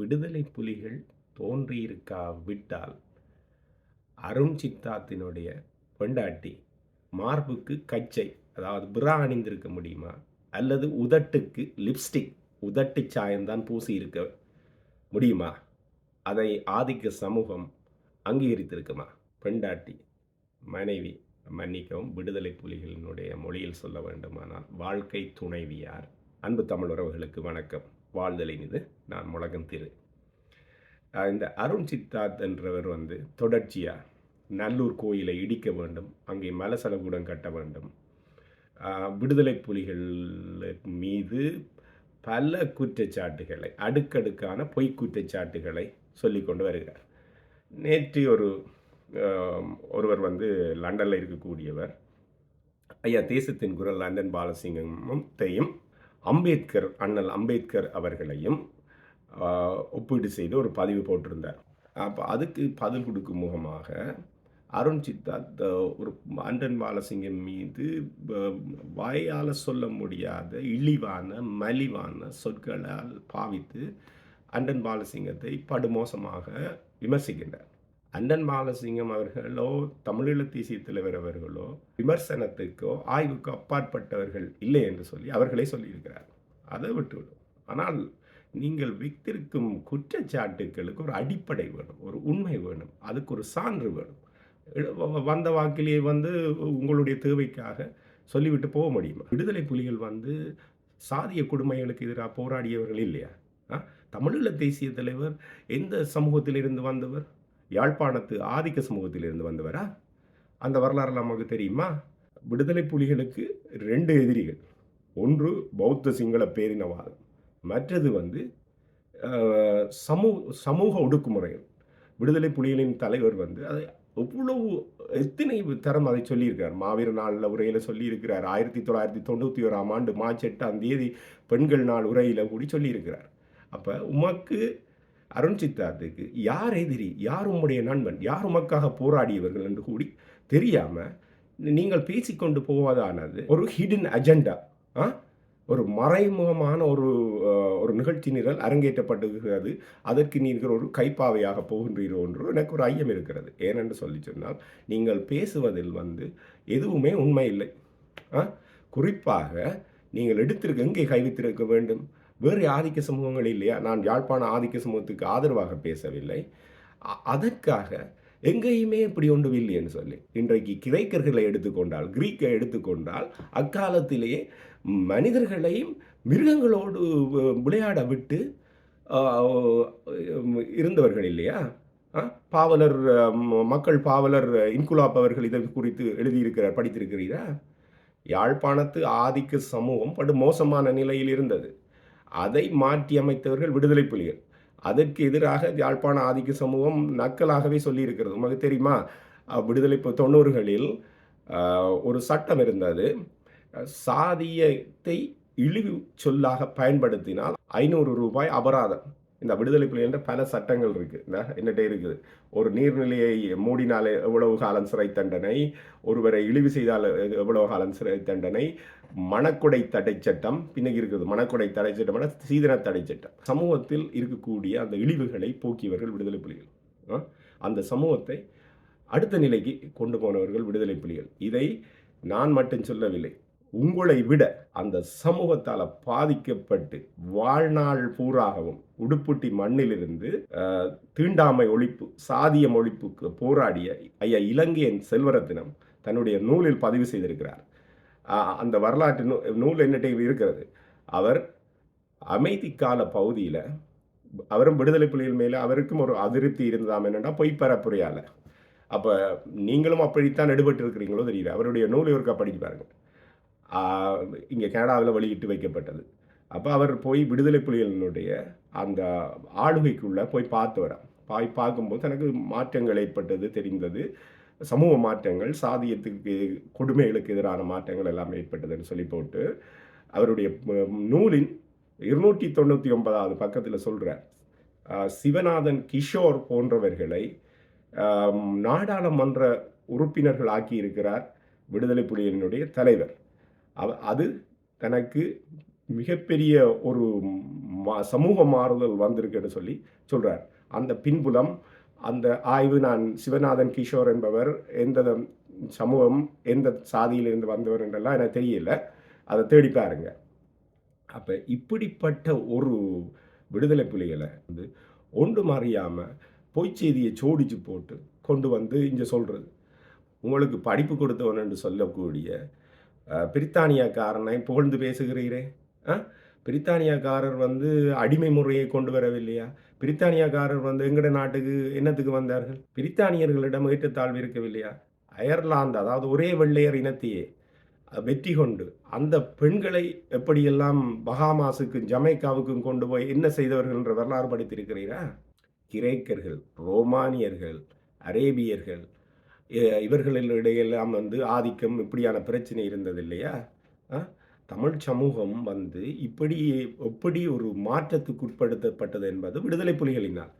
விடுதலை புலிகள் தோன்றியிருக்கா விட்டால் அருண் சித்தாத்தினுடைய பெண்டாட்டி மார்புக்கு கச்சை அதாவது பிரா அணிந்திருக்க முடியுமா? அல்லது உதட்டுக்கு லிப்ஸ்டிக் உதட்டு சாயம்தான் பூசி இருக்க முடியுமா? அதை ஆதிக்க சமூகம் அங்கீகரித்திருக்குமா? பெண்டாட்டி மனைவி மன்னிக்கவும் விடுதலை புலிகளினுடைய மொழியில் சொல்ல வேண்டுமானால் வாழ்க்கை துணைவியார். அன்பு தமிழ் உறவுகளுக்கு வணக்கம். வாழ்தலின் இது. நான் முழக்கம் திரு. இந்த அருண் சித்தார்த் என்றவர் வந்து தொடர்ச்சியாக நல்லூர் கோயிலை இடிக்க வேண்டும் அங்கே மலசலகூடம் கட்ட வேண்டும். விடுதலை புலிகள் மீது பல குற்றச்சாட்டுகளை அடுக்கடுக்கான பொய் குற்றச்சாட்டுகளை சொல்லி கொண்டு வருகிறார். நேற்று ஒரு ஒருவர் வந்து லண்டனில் இருக்கக்கூடியவர். ஐயா தேசத்தின் குரல் லண்டன் பாலசிங்கத்தையும் அம்பேத்கர் அண்ணல் அம்பேத்கர் அவர்களையும் ஒப்பீடு செய்து ஒரு பதிவு போட்டிருந்தார். அப்போ அதுக்கு பதில் கொடுக்கும் முகமாக அருண் சித்தார்த் ஒரு அண்டன் பாலசிங்கம் மீது வாயால் சொல்ல முடியாத இழிவான மலிவான சொற்களால் பாவித்து அண்டன் பாலசிங்கத்தை படுமோசமாக விமர்சிக்கின்றார். அண்டன் மாலசிங்கம் அவர்களோ தமிழீழ தேசிய தலைவர் அவர்களோ விமர்சனத்துக்கோ ஆய்வுக்கோ அப்பாற்பட்டவர்கள் இல்லை என்று சொல்லி அவர்களே சொல்லியிருக்கிறார். அதை விட்டுவிடும். ஆனால் நீங்கள் வைத்திருக்கும் குற்றச்சாட்டுகளுக்கு ஒரு அடிப்படை வேணும் ஒரு உண்மை வேணும் அதுக்கு ஒரு சான்று வேணும். வந்த வாக்கிலேயே வந்து உங்களுடைய தேவைக்காக சொல்லிவிட்டு போக முடியுமா? விடுதலை புலிகள் வந்து சாதிய கொடுமைகளுக்கு எதிராக போராடியவர்கள் இல்லையா? ஆ? தமிழீழ தேசிய தலைவர் எந்த சமூகத்திலிருந்து வந்தவர்? யாழ்ப்பாணத்து ஆதிக்க சமூகத்திலிருந்து வந்தவரா? அந்த வரலாறு நமக்கு தெரியுமா? விடுதலை புலிகளுக்கு ரெண்டு எதிரிகள். ஒன்று பௌத்த சிங்கள பேரினவாதம். மற்றது வந்து சமூ சமூக சமூக ஒடுக்குமுறைகள். விடுதலை புலிகளின் தலைவர் வந்து அதை எவ்வளவு எத்தனை தரம் அதை சொல்லியிருக்கிறார் மாவீர நாளில் உரையில் சொல்லியிருக்கிறார். ஆயிரத்தி தொள்ளாயிரத்தி தொண்ணூற்றி ஓராம் ஆண்டு மார்ச் எட்டாம் தேதி பெண்கள் நாள் உரையில் கூடி சொல்லியிருக்கிறார். அப்போ உமக்கு அருண் சித்தார்த்துக்கு யார் எதிரி யார் உம்முடைய நண்பன் யார் உமக்காக போராடியவர்கள் என்று கூடி தெரியாமல் நீங்கள் பேசிக்கொண்டு போவதானது ஒரு ஹிடன் அஜெண்டா ஆ? ஒரு மறைமுகமான ஒரு ஒரு நிகழ்ச்சி நிரல் அரங்கேற்றப்படுகிறது அதற்கு நீங்கள் ஒரு கைப்பாவையாக போகின்றீரோ என்று எனக்கு ஒரு ஐயம் இருக்கிறது. ஏனென்று சொல்லி சொன்னால் நீங்கள் பேசுவதில் வந்து எதுவுமே உண்மை இல்லை. ஆ? குறிப்பாக நீங்கள் எடுத்திருக்க எங்கே கைவித்திருக்க வேண்டும்? வேறு ஆதிக்க சமூகங்கள் இல்லையா? நான் யாழ்ப்பாண ஆதிக்க சமூகத்துக்கு ஆதரவாக பேசவில்லை. அதற்காக எங்கேயுமே இப்படி ஒன்றும் இல்லைன்னு சொல்லி இன்றைக்கு கிரேக்கர்களை எடுத்துக்கொண்டால் கிரீக்கை எடுத்துக்கொண்டால் அக்காலத்திலேயே மனிதர்களையும் மிருகங்களோடு விளையாட விட்டு இருந்தவர்கள் இல்லையா? பாவலர் மக்கள் பாவலர் இன்குலாப் அவர்கள் இதை குறித்து எழுதியிருக்கிறார் படித்திருக்கிறீரா? யாழ்ப்பாணத்து ஆதிக்க சமூகம் படு மோசமான நிலையில் இருந்தது. அதை மாற்றி அமைத்தவர்கள் விடுதலை புலிகள். அதற்கு எதிராக யாழ்ப்பாண ஆதிக்க சமூகம் நக்கலாகவே சொல்லியிருக்கிறது. உங்களுக்கு தெரியுமா? விடுதலை பு- தொண்ணூறுகளில் ஒரு சட்டம் இருந்தது. சாதியத்தை இழிவு சொல்லாக பயன்படுத்தினால் ஐநூறு ரூபாய் அபராதம். இந்த விடுதலை புலிகள் பல சட்டங்கள் இருக்குது இந்த என்னட்டே இருக்குது. ஒரு நீர்நிலையை மூடினாலே எவ்வளவு காலம் சிறை தண்டனை? ஒருவரை இழிவு செய்தால் எவ்வளவு காலம் சிறை தண்டனை? மணக்குடை தடை சட்டம் பின்னுக்கு இருக்குது. மணக்குடை தடை சட்டம் சீதன தடை சட்டம். சமூகத்தில் இருக்கக்கூடிய அந்த இழிவுகளை போக்கியவர்கள் விடுதலை புலிகள். அந்த சமூகத்தை அடுத்த நிலைக்கு கொண்டு போனவர்கள் விடுதலை புலிகள். இதை நான் மட்டும் சொல்லவில்லை. உங்களை விட அந்த சமூகத்தால் பாதிக்கப்பட்டு வாழ்நாள் பூராகவும் உடுப்புட்டி மண்ணிலிருந்து தீண்டாமை ஒழிப்பு சாதியம் ஒழிப்புக்கு போராடிய ஐயா இலங்கையன் செல்வரத்தினம் தன்னுடைய நூலில் பதிவு செய்திருக்கிறார். அந்த வரலாற்று நூ நூல் என்னட்டை இருக்கிறது? அவர் அமைதி கால பகுதியில் அவரும் விடுதலை புலிகள் மேலே அவருக்கும் ஒரு அதிருப்தி இருந்ததாம் என்னென்னா பொய் பரப்புரையால். அப்போ நீங்களும் அப்படித்தான் எடுபட்டு இருக்கிறீங்களோ தெரியல. அவருடைய நூல் இவருக்கு படிக்க பாருங்கள் இங்கே கனடாவில் வெளியிட்டு வைக்கப்பட்டது. அப்போ அவர் போய் விடுதலை புலிகளினுடைய அந்த ஆளுகைக்குள்ளே போய் பார்த்து வர போய் பார்க்கும்போது தனக்கு மாற்றங்கள் ஏற்பட்டது தெரிந்தது. சமூக மாற்றங்கள் சாதியத்துக்கு கொடுமைகளுக்கு எதிரான மாற்றங்கள் எல்லாம் ஏற்பட்டதுன்னு சொல்லி போட்டு அவருடைய நூலின் இருநூற்றி தொண்ணூற்றி ஒன்பதாவது பக்கத்தில் சொல்கிறார் சிவநாதன் கிஷோர் போன்றவர்களை நாடாளுமன்ற உறுப்பினர்கள் ஆக்கியிருக்கிறார் விடுதலை புலிகளினுடைய தலைவர். அது தனக்கு மிகப்பெரிய ஒரு மா சமூக மாறுதல் வந்திருக்குன்னு சொல்லி சொல்கிறார் அந்த பின்புலம் அந்த ஆய்வு நான் சிவநாதன் கிஷோர் என்பவர் எந்த சமூகம் எந்த சாதியிலிருந்து வந்தவர் என்றெல்லாம் எனக்கு தெரியல. அதை தேடி பாருங்க. அப்போ இப்படிப்பட்ட ஒரு விடுதலை புலிகளை வந்து ஒன்று அறியாமல் பொய்ச் செய்தியை சோடிச்சு போட்டு கொண்டு வந்து இங்கே சொல்கிறது உங்களுக்கு படிப்பு கொடுத்தவன் என்று சொல்லக்கூடிய பிரித்தானியாக்காரனை புகழ்ந்து பேசுகிறீரே? ஆ பிரித்தானியாக்காரர் வந்து அடிமை முறையை கொண்டு வரவில்லையா? பிரித்தானியாக்காரர் வந்து எங்கட நாட்டுக்கு என்னத்துக்கு வந்தார்கள்? பிரித்தானியர்களிடம் ஏற்றத்தாழ்வு இருக்கவில்லையா? அயர்லாந்து அதாவது ஒரே வெள்ளையர் இனத்தையே வெற்றி கொண்டு அந்த பெண்களை எப்படியெல்லாம் பகாமாஸுக்கும் ஜமைக்காவுக்கும் கொண்டு போய் என்ன செய்தவர்கள் என்ற வரலாறு படித்திருக்கிறீரா? கிரேக்கர்கள் ரோமானியர்கள் அரேபியர்கள் இவர்களிடையெல்லாம் வந்து ஆதிக்கம் இப்படியான பிரச்சனை இருந்தது இல்லையா தமிழ் சமூகம் வந்து இப்படி எப்படி ஒரு மாற்றத்துக்கு உட்படுத்தப்பட்டது என்பது விடுதலை புலிகளினால்.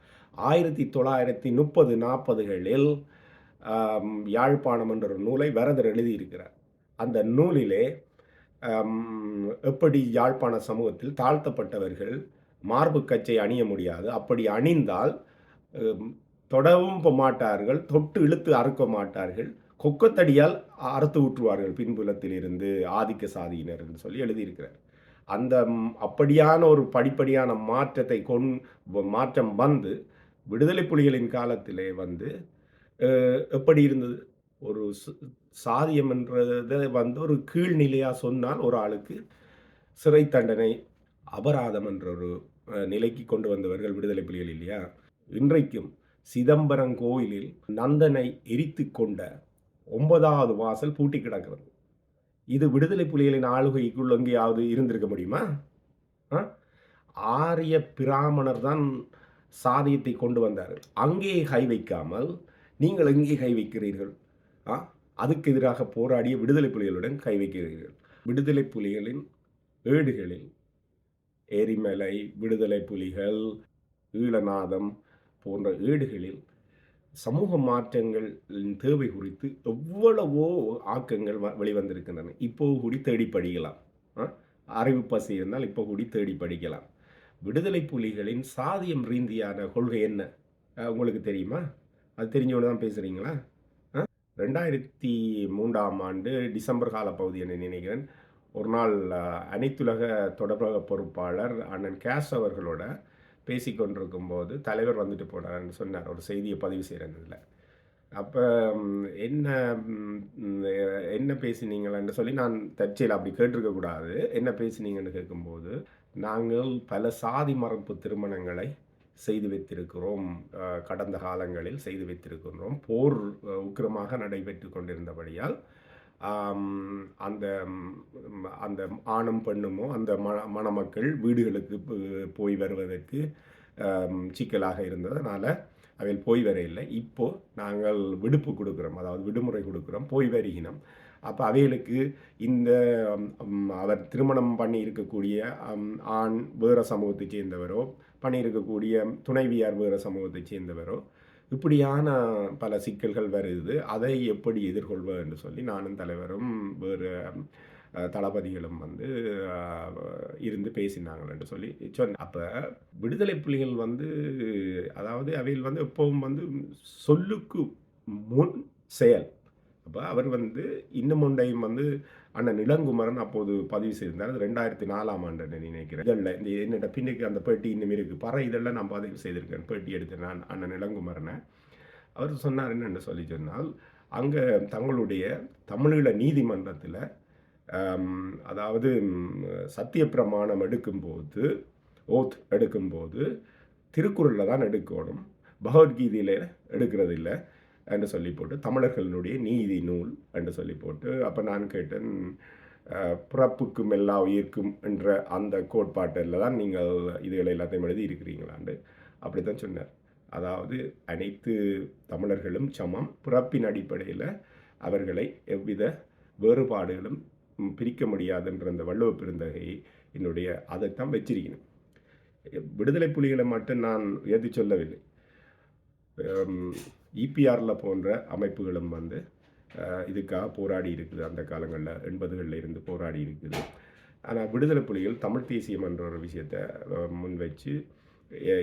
ஆயிரத்தி தொள்ளாயிரத்தி முப்பது நாற்பதுகளில் யாழ்ப்பாணம் என்ற ஒரு நூலை வரதர் எழுதியிருக்கிறார். அந்த நூலிலே எப்படி யாழ்ப்பாண சமூகத்தில் தாழ்த்தப்பட்டவர்கள் மார்பு கச்சை அணிய முடியாது அப்படி அணிந்தால் தொடவும் மாட்டார்கள் தொட்டு இழுத்து அறுக்க மாட்டார்கள். கொக்கத்தடியால் அறுத்து ஊற்றுவார்கள் பின்புலத்திலிருந்து ஆதிக்க சாதியினர் என்று சொல்லி எழுதியிருக்கிறார். அந்த அப்படியான ஒரு படிப்படியான மாற்றத்தை கொண் மாற்றம் வந்து விடுதலை புலிகளின் காலத்திலே வந்து எப்படி இருந்தது? ஒரு சாதியம் என்றதை வந்து ஒரு கீழ்நிலையாக சொன்னால் ஒரு ஆளுக்கு சிறை தண்டனை அபராதம் என்ற ஒரு நிலைக்கு கொண்டு வந்தவர்கள் விடுதலை புலிகள் இல்லையா? இன்றைக்கும் சிதம்பரம் கோயிலில் நந்தனை எரித்து கொண்ட ஒன்பதாவது வாசல் பூட்டி கிடக்கிறது. இது விடுதலை புலிகளின் ஆளுகைக்குள் எங்கேயாவது இருந்திருக்க முடியுமா? ஆ? ஆரிய பிராமணர் தான் சாதியத்தை கொண்டு வந்தார். அங்கே கை வைக்காமல் நீங்கள் எங்கே கை வைக்கிறீர்கள்? ஆ? அதுக்கு எதிராக போராடிய விடுதலை புலிகளுடன் கை வைக்கிறீர்கள். விடுதலை புலிகளின் ஏடுகளில் எரிமலை விடுதலை புலிகள் ஈழநாதம் போன்ற ஏடுகளில் சமூக மாற்றங்களின் தேவை குறித்து எவ்வளவோ ஆக்கங்கள் வ- வெளிவந்திருக்கின்றன. இப்போ கூடி தேடி படிக்கலாம். ஆ? அறிவு பசி இருந்தால் இப்போ கூடி தேடி படிக்கலாம். விடுதலை புலிகளின் சாதியம் ரீதியான கொள்கை என்ன? உங்களுக்கு தெரியுமா? அது தெரிஞ்சவங்க தான் பேசுகிறீங்களா ரெண்டாயிரத்தி மூன்றாம் ஆண்டு டிசம்பர் கால பகுதி என்று நினைக்கிறேன். ஒரு நாள் அனைத்துலக தொடர்பக பொறுப்பாளர் அண்ணன் கேஸ் அவர்களோட பேசி கொண்டிருக்கும் போது தலைவர் வந்துட்டு போனார்னு சொன்னார். ஒரு செய்தியை பதிவு செய்கிறதுல அப்போ என்ன என்ன பேசினீங்களன்னு சொல்லி நான் தற்செயல் அப்படி கேட்டிருக்கக்கூடாது என்ன பேசினீங்கன்னு கேட்கும்போது நாங்கள் பல சாதி மரபு திருமணங்களை செய்து வைத்திருக்கிறோம். கடந்த காலங்களில் செய்து வைத்திருக்கின்றோம். போர் உக்கிரமாக நடைபெற்று கொண்டிருந்தபடியால் அந்த அந்த ஆணும் பெண்ணுமோ அந்த மண மணமக்கள் வீடுகளுக்கு போய் வருவதற்கு சிக்கலாக இருந்ததுனால அவையில் போய் வரையில்லை இப்போது நாங்கள் விடுப்பு கொடுக்குறோம். அதாவது விடுமுறை கொடுக்குறோம். போய் வருகினோம். அப்போ அவைகளுக்கு இந்த அவர் திருமணம் பண்ணி இருக்கக்கூடிய ஆண் வேறு சமூகத்தைச் சேர்ந்தவரோ பண்ணியிருக்கக்கூடிய துணைவியார் வேறு சமூகத்தைச் சேர்ந்தவரோ இப்படியான பல சிக்கல்கள் வருது. அதை எப்படி எதிர்கொள்வது என்று சொல்லி நானும் தலைவரும் வேறு தளபதிகளும் வந்து இருந்து பேசினாங்கள் என்று சொல்லி சொன்ன அப்போ விடுதலை புலிகள் வந்து அதாவது அவையில் வந்து எப்பவும் வந்து சொல்லுக்கு முன் செயல். அப்போ அவர் வந்து இன்னும் ஒன்றையும் வந்து அண்ணன் நிலங்குமரன் அப்போது பதிவு செய்திருந்தார். அது ரெண்டாயிரத்தி நாலாம் ஆண்டு நான் நினைக்கிறேன். இதழில் இந்த என்னோட பின்னுக்கு அந்த பேட்டி இன்னும் இருக்குது பற இதெல்லாம் நான் பதிவு செய்திருக்கேன். பேட்டி எடுத்தேன் நான் அண்ணன் நிலங்குமரனை அவர் சொன்னார் என்னென்னு சொல்லி சொன்னால் அங்கே தங்களுடைய தமிழீழ நீதிமன்றத்தில் அதாவது சத்திய பிரமாணம் எடுக்கும்போது ஓத் எடுக்கும்போது திருக்குறளில் தான் எடுக்கணும். பகவத்கீதையில் எடுக்கிறது இல்லை என்று சொல்லி போட்டு தமிழர்களினுடைய நீதி நூல் என்று சொல்லி போட்டு அப்போ நான் கேட்டேன் பிறப்புக்கும் எல்லா உயிர்க்கும் என்ற அந்த கோட்பாட்டில் தான் நீங்கள் இதுகளை எல்லாத்தையும் எழுதி இருக்கிறீங்களாண்டு. அப்படி தான் சொன்னார். அதாவது அனைத்து தமிழர்களும் சமம். பிறப்பின் அடிப்படையில் அவர்களை எவ்வித வேறுபாடுகளும் பிரிக்க முடியாதுன்ற அந்த வள்ளுவ பெருந்தகை என்னுடைய அதைத்தான் வச்சிருக்கணும். விடுதலை புலிகளை மட்டும் நான் உயர்த்தி சொல்லவில்லை. இபிஆரில் போன்ற அமைப்புகளும் வந்து இதுக்காக போராடி இருக்குது. அந்த காலங்களில் எண்பதுகளில் இருந்து போராடி இருக்குது. ஆனால் விடுதலை புலிகள் தமிழ் தேசியம் என்ற ஒரு விஷயத்தை முன் வச்சு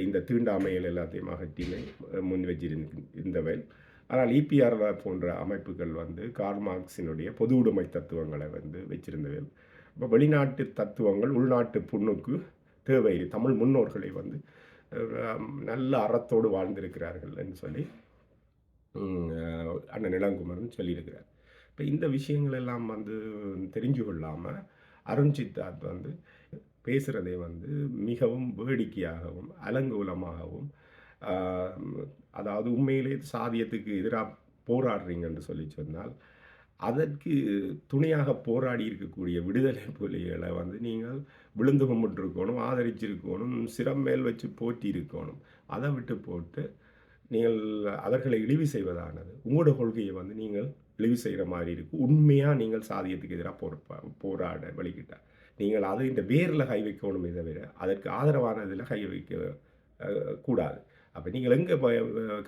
இந்த தீண்டாமைகள் எல்லாத்தையும் அகற்றினை முன் வச்சிருந்து இருந்தவை ஆனால் இபிஆர் போன்ற அமைப்புகள் வந்து கார்ல் மார்க்ஸினுடைய பொது உடைமை தத்துவங்களை வந்து வச்சிருந்தவை இப்போ வெளிநாட்டு தத்துவங்கள் உள்நாட்டு புண்ணுக்கு தேவை. தமிழ் முன்னோர்களை வந்து நல்ல அறத்தோடு வாழ்ந்திருக்கிறார்கள் என்று சொல்லி அண்ணன் இளங்குமரன் சொல்லியிருக்கிறார். இப்போ இந்த விஷயங்கள் எல்லாம் வந்து தெரிஞ்சு கொள்ளாமல் அருண் சித்தார்த் வந்து பேசுகிறதை வந்து மிகவும் வேடிக்கையாகவும் அலங்கூலமாகவும் அதாவது உண்மையிலே சாதியத்துக்கு எதிராக போராடுறீங்கன்னு சொல்லி சொன்னால் அதற்கு துணையாக போராடி இருக்கக்கூடிய விடுதலை புலிகளை வந்து நீங்கள் விழுந்து கும்பிட்டுருக்கணும் ஆதரிச்சிருக்கணும் சிரம் மேல் வச்சு போட்டி இருக்கணும் அதை விட்டு போட்டு நீங்கள் அவர்களை இழிவு செய்வதானது. உங்களோட கொள்கையை வந்து நீங்கள் இழிவு செய்கிற மாதிரி இருக்கும் உண்மையாக நீங்கள் சாதியத்துக்கு எதிராக போற போராட வழிகிட்டார் நீங்கள் அது இந்த வேரில் கை வைக்கணுமே தவிர அதற்கு ஆதரவானதில் கை வைக்க கூடாது. அப்போ நீங்கள் எங்கே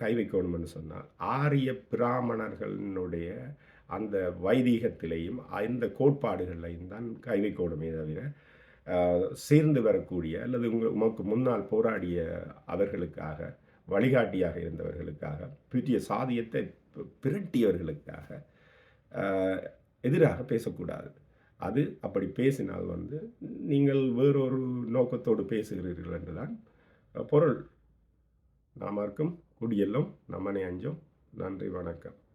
கை வைக்கணும்னு சொன்னால் ஆரிய பிராமணர்களுடைய அந்த வைதீகத்திலையும் அந்த கோட்பாடுகளையும் தான் கை வைக்கணுமே தவிர சேர்ந்து வரக்கூடிய அல்லது உங்கள் உமக்கு முன்னால் போராடிய அவர்களுக்காக வழிகாட்டியாக இருந்தவர்களுக்காக புதிய சாதியத்தை பிரட்டியவர்களுக்காக எதிராக பேசக்கூடாது. அது அப்படி பேசினால் வந்து நீங்கள் வேறொரு நோக்கத்தோடு பேசுகிறீர்கள் என்றுதான் பொருள். நாம் இருக்கும் குடியெல்லும் நம்மனை அஞ்சும். நன்றி வணக்கம்.